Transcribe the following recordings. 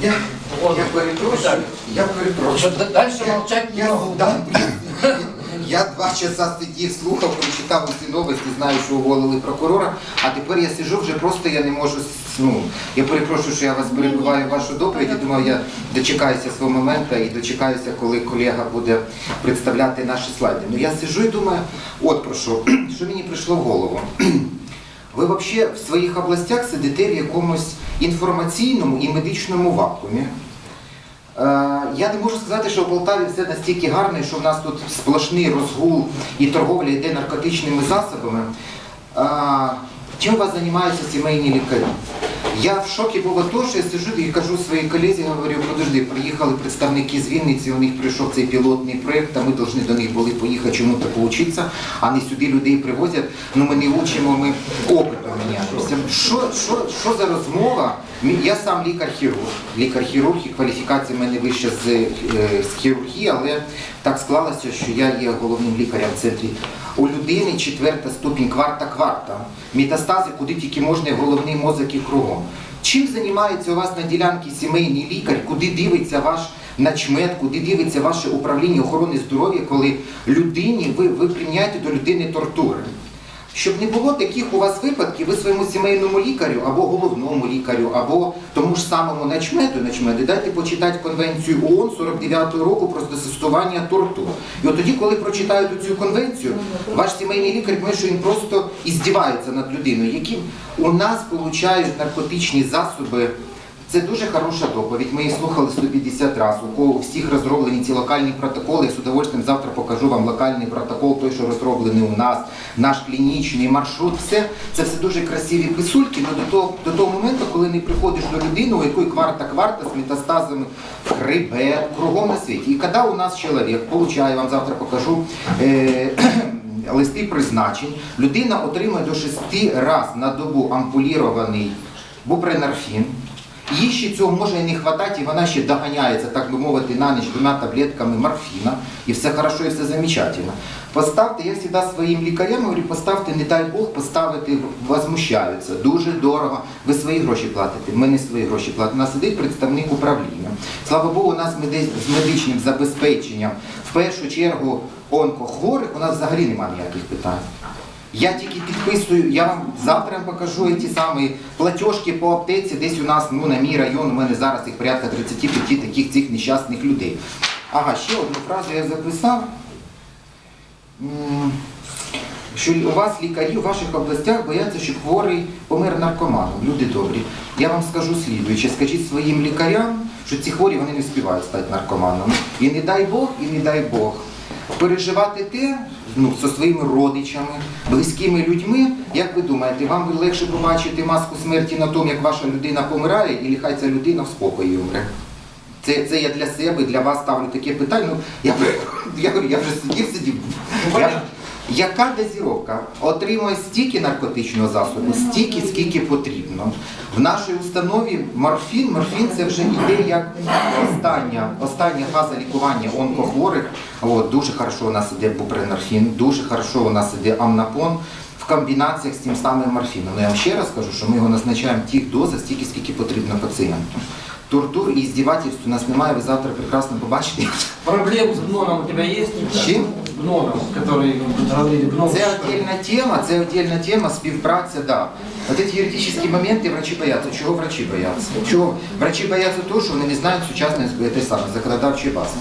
Я, я перепрошую, я перепрошую. Дальше молчать не Я, могу. да, я, два часа сидів, слухав, прочитав усі новості, знаю, що уволили прокурора, а тепер я сижу вже просто я не можу. Ну, я перепрошую, що я вас перебиваю в вашу доповідь. Я думаю, я дочекаюся свого моменту і дочекаюся, коли колега буде представляти наші слайди. Ну я сижу і думаю, от про що, що мені прийшло в голову. Ви взагалі в своїх областях сидите в якомусь інформаційному і медичному вакуумі. Е, Я не можу сказати, що в Полтаві все настільки гарно, що в нас тут сплошний розгул і торговля йде наркотичними засобами. Е, Чим вас займаються сімейні лікарі? Я в шокі був то, що я сижу і кажу своїй колезі, говорю, подожди, приїхали представники з Вінниці, у них прийшов цей пілотний проєкт, а ми повинні до них були поїхати чому-то поучитися, а не сюди людей привозять. Ну ми не учимо, ми опитом міняємося. Що, що, що за розмова? Я сам лікар-хірург. Лікар-хірург і кваліфікація в мене вища з, е, з хірургії, але так склалося, що я є головним лікарем в центрі. У людини четверта ступінь, кварта-кварта. Метастази, куди тільки можна, головний мозок і кругом. Чим займається у вас на ділянці сімейний лікар, куди дивиться ваш начмет, куди дивиться ваше управління охорони здоров'я, коли людині ви, ви прийняєте до людини тортури? Щоб не було таких у вас випадків, ви своєму сімейному лікарю або головному лікарю, або тому ж самому начмету, начмету, дайте почитати конвенцію ООН 49-го року про застосування тортур. І от тоді, коли прочитають цю конвенцію, ваш сімейний лікар думає, що він просто іздівається над людиною, які у нас получають наркотичні засоби. Це дуже хороша доповідь. Ми її слухали 150 разів. У кого всіх розроблені ці локальні протоколи. Я з удовольствием завтра покажу вам локальний протокол, той, що розроблений у нас, наш клінічний маршрут. Все це все дуже красиві писульки. але до того до того моменту, коли не приходиш до людини, у якої кварта-кварта з метастазами в хребет, кругом на світі. І коли у нас чоловік получає, вам завтра покажу. Е- Листи призначень, людина отримує до 6 разів на добу ампулірований бупренорфін, їй ще цього може і не вистачати, і вона ще доганяється, так би мовити, на ніч двома таблетками морфіна, і все хорошо, і все замечательно. Поставте, я завжди своїм лікарям говорю, поставте, не дай Бог, поставити, возмущаються. Дуже дорого. Ви свої гроші платите, ми не свої гроші платимо. У нас сидить представник управління. Слава Богу, у нас з медичним забезпеченням, в першу чергу, онкохворих, у нас взагалі немає ніяких питань. Я тільки підписую, я вам завтра покажу ті самі платіжки по аптеці, десь у нас ну, на мій район, у мене зараз їх порядка 35 таких цих нещасних людей. Ага, ще одну фразу я записав. Що у вас лікарі в ваших областях бояться, що хворий помер наркоманом. Люди добрі. Я вам скажу слідуюче, скажіть своїм лікарям, що ці хворі вони не співають стати наркоманами. І не дай Бог, і не дай Бог. Переживати те ну, зі своїми родичами, близькими людьми, як ви думаєте, вам би легше побачити маску смерті на тому, як ваша людина помирає, і хай ця людина в спокої умре? Це, це я для себе, для вас ставлю таке питання. Ну, я, я, говорю, я вже сидів, сидів. Я, яка дозіровка? Отримує стільки наркотичного засобу, стільки, скільки потрібно. В нашій установі морфін, морфін це вже йде як остання, остання фаза лікування онкохворих. От, дуже хорошо у нас іде бупренорфін, дуже хорошо у нас іде амнапон в комбінаціях з тим самим морфіном. Ну, я вам ще раз кажу, що ми його назначаємо тих дозах, стільки, скільки потрібно пацієнту. Тортур і здівательств у нас немає, ви завтра прекрасно побачите. Проблем с гноном у тебя есть? С чем? Гноном, который говорили гном. Це отдельна тема, це отдельна тема, співпраця, да. Вот эти юридические моменты врачи боятся. Чого врачи боятся? Чого? Врачи боятся того, що вони не знають сучасної этой самої законодавчої бази.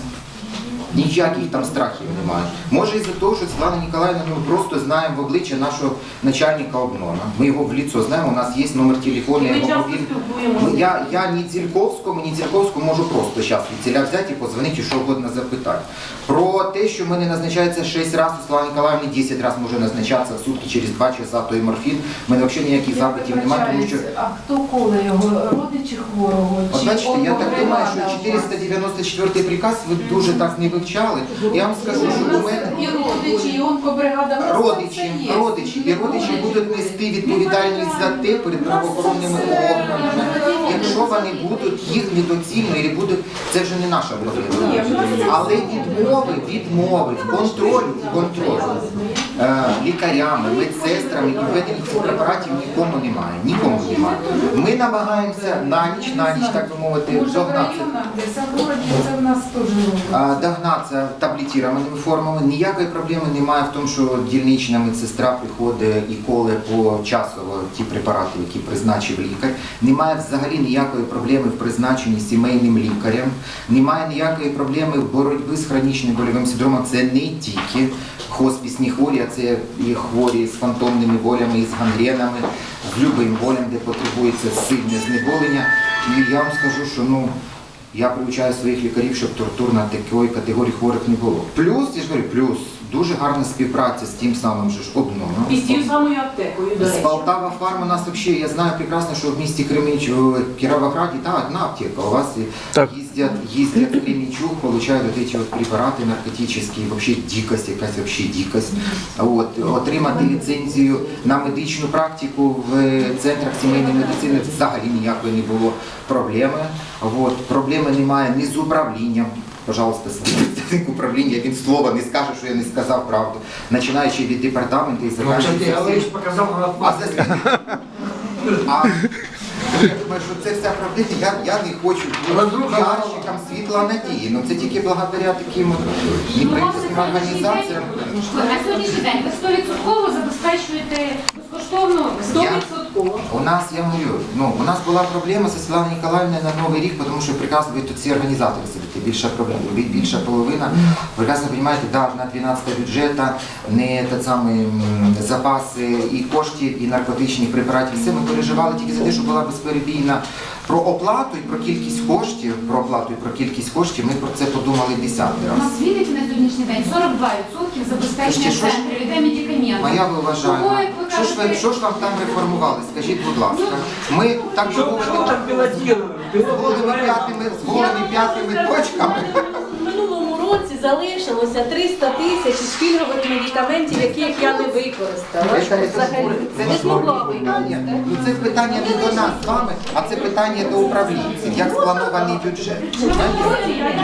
Ніяких там страхів немає. Може із-за того, що Світлана Ніколаївна ми просто знаємо в обличчя нашого начальника обнона. Ми його в лицо знаємо, у нас є номер телефону, Ми його спілкуємося. Ну, Я, я ні Дзільковському, ні Дзільковському можу просто зараз від ціля взяти і позвонити, що угодно запитати. Про те, що мене назначається 6 разів, у Слава Ніколаївні 10 разів може назначатися в сутки через 2 часа, то і морфін. У мене взагалі ніяких запитів немає, тому що А хто коле його? Родичі хворого? От бачите, я так думаю, що 494 приказ ви дуже так не ви- вивчали. Я вам скажу, що у мене І родичі, і онкобригада. родичі, родичі, і родичі будуть нести відповідальність за те перед правоохоронними органами. Якщо вони будуть їх недоцільно і будуть, це вже не наша проблема. Але відмови, відмови, контролю, контролю е, лікарями, медсестрами і введення цих препаратів нікому немає. Нікому немає. Ми намагаємося на ніч, на ніч, так би мовити, в догнати. Догнатися таблетированими формами. Ніякої проблеми немає в тому, що дільнична медсестра приходить і коле почасово ті препарати, які призначив лікар. Немає взагалі ніякої проблеми в призначенні сімейним лікарем. Немає ніякої проблеми в боротьбі з хронічним больовим синдромом. Це не тільки хоспісні хворі, а це і хворі з фантомними болями, і з гангренами, з любим болем, де потребується сильне знеболення. І я вам скажу, що ну. Я получаю своїх лікарів, щоб тортур на такої категорії хворих не було. Плюс, я ж говорю, плюс дуже гарна співпраця з тим самим же ж обновом. І з тією самою аптекою, до З речі. Полтава фарм у нас взагалі, я знаю прекрасно, що в місті Кременч, в Кіровограді, та одна аптека. У вас Так. їздять, їздять в Кременчук, получають вот эти вот препарати наркотичні, вообще дикость, якась вообще дикость. От, отримати ліцензію на медичну практику в центрах сімейної медицини взагалі ніякої не було проблеми. От, проблеми немає ні з управлінням. Пожалуйста, співробітник управління, він слова не скаже, що я не сказав правду. Починаючи від департаменту і Ну, закінчуючи ты всім. говоришь, на отмазку. а, я думаю, що це вся проблема. Я, я не хочу бути піарщиком світла надії. Ну це тільки благодаря таким от неправительським організаціям. На сьогоднішній день ви 100% забезпечуєте безкоштовно 100%. У нас, я говорю, ну, у нас була проблема зі Світланою Ніколаївною на Новий рік, тому що прекрасно ви тут всі організатори сидите, більша проблема, ви більша половина. Прекрасно розумієте, да, на 12 бюджету не те саме запаси і коштів, і наркотичних препаратів. Все ми переживали тільки за те, що була безперебійна про оплату і про кількість коштів, про оплату і про кількість коштів. Ми про це подумали десятий У нас в на сьогоднішній день 42% забезпечення що центрів, іде медикаменти. А я ви вважаю, що ж ви що ж вам там реформували? Скажіть, будь ласка, ми так би мовити, Згодом п'ятими, згодом п'ятими точками. В минулому році залишилося 300 тисяч із пільгових медикаментів, яких я не використала. Це, не змогла ну, Це питання не до нас з вами, а це питання до управлінців, як спланований бюджет.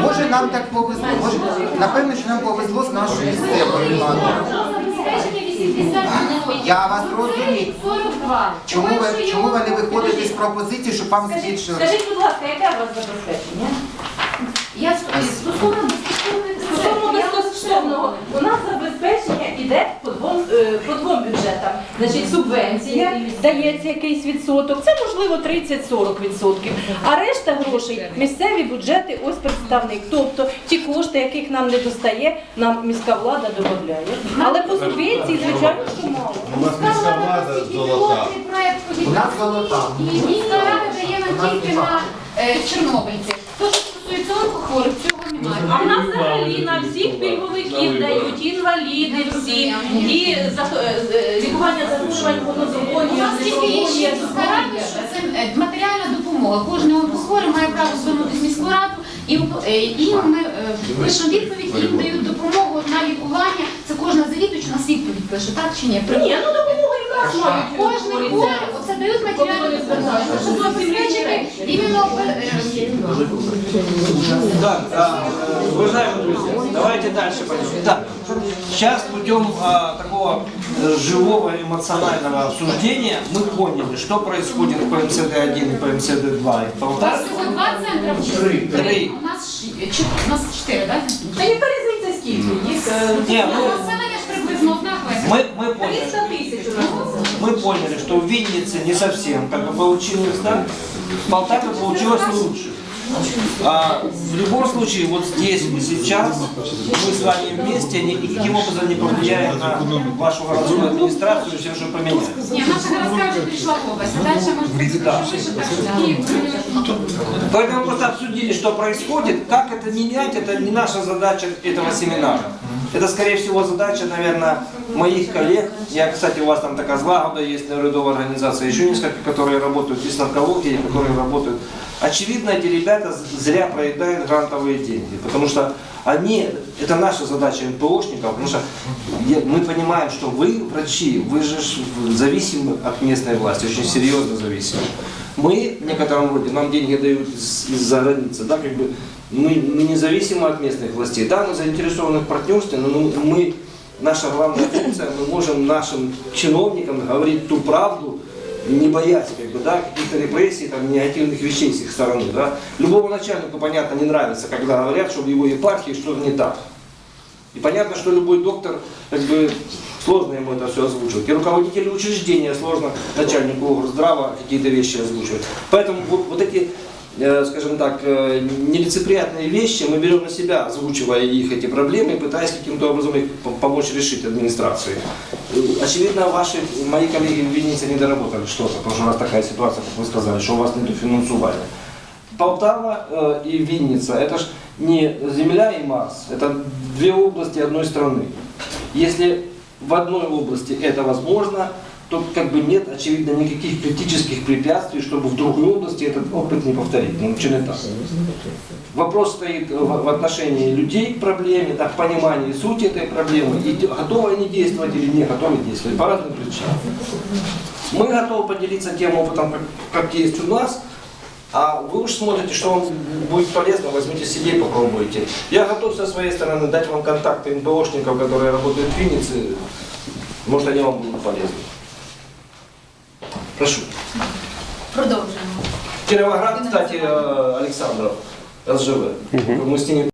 Може нам так повезло, може, напевно, що нам повезло з нашою системою. Ну, я вас розумію. Чому ви, чому ви не виходите з пропозиції, щоб вам збільшили? Скажіть, будь ласка, яке у вас забезпечення? Я стосовно безкоштовних у нас забезпечення йде по двом, е, по двом бюджетам. Значить, субвенція дається якийсь відсоток, це можливо 30-40 відсотків. А решта грошей місцеві бюджети ось представник. Тобто ті кошти, яких нам не достає, нам міська влада додає. Але по субвенції, звичайно, що мало. У нас міська влада золота. У нас золота. І міська рада дає нам тільки на е, чорнобильців. Онкохворих, цього немає. А в нас взагалі на всіх пільговиків дають інваліди всі, і е, е, лікування захворювань У нас тільки є ще що це е, матеріальна допомога. Кожен онкохворий має право звернутися в міську раду, і, ми пишемо відповідь, їм дають допомогу на лікування. Це кожна завідувача нас відповідь пише, так чи ні? Ні, ну допомогу якраз мають. Кожний хворий, оце дають матеріальну допомогу. Щоб забезпечити іменно е, Так, а, э, уважаемые друзья, давайте дальше пойдем. Так, сейчас путем а, такого э, живого эмоционального обсуждения мы поняли, что происходит в ПМЦД-1 и ПМЦД-2 и в у вас Полтаве. всього два центри в Три. Три. У нас ш- чи- у нас чотири, так? Та яка різниця скільки? Їх е, Не, Ну, ну, населення ж приблизно однакове. мы, мы поняли. 300 тисяч у нас. Мы поняли, что в Виннице не совсем как бы получилось так, в Полтаве получилось лучше. А, в любом случае, вот здесь и сейчас мы с вами вместе ни- никаким образом не повлияем на вашу городскую администрацию и все, что поменяется. Ні, наша городська вже прийшла в область, а далі може Да. бути швидше, так що Київ. Поэтому мы просто обсудили, что происходит, как это менять, это не наша задача этого семинара. Это, скорее всего, задача, наверное, моих коллег, я, кстати, у вас там такая Злагода есть, неврядовая организация, еще несколько, которые работают и с наркологией, которые работают. Очевидно, эти ребята зря проедают грантовые деньги, потому что они, это наша задача НПОшников, потому что мы понимаем, что вы, врачи, вы же зависимы от местной власти, очень серьезно зависимы. Мы в некотором роде, нам деньги дают из- из-за границы, да, как бы мы, мы независимы от местных властей. Да, мы заинтересованы в партнерстве, но мы, наша главная функция, мы можем нашим чиновникам говорить ту правду, не боясь как бы, да, каких-то репрессий, там, негативных вещей с их стороны. Да. Любому начальнику, понятно, не нравится, когда говорят, что в его епархии что-то не так. И понятно, что любой доктор, как бы, сложно ему это все озвучивать. И руководителю учреждения сложно начальнику здрава какие-то вещи озвучивать. Поэтому вот, вот эти, скажем так, э, нелицеприятные вещи мы берем на себя, озвучивая их эти проблемы, пытаясь каким-то образом их по- помочь решить администрации. Э, Очевидно, ваши, мои коллеги в Виннице не доработали что-то, потому что у нас такая ситуация, как вы сказали, что у вас нет финансирования. Полтава э, и Винница, это ж не Земля и Марс, это две области одной страны. Если в одной области это возможно, то как бы нет, очевидно, никаких критических препятствий, чтобы в другой области этот опыт не повторить. Ну, не так? Вопрос стоит в, отношении людей к проблеме, да, в понимании сути этой проблемы, и готовы они действовать или не готовы действовать, по разным причинам. Мы готовы поделиться тем опытом, как, как есть у нас, а вы уж смотрите, что вам будет полезно, возьмите CD, попробуйте. Я готов со своей стороны дать вам контакты НПОшников, которые работают в Виннице. Может, они вам будут полезны. Прошу. Продовжуємо. Кіровоград, кстати, Олександров, Александров, СЖВ. Мы с ними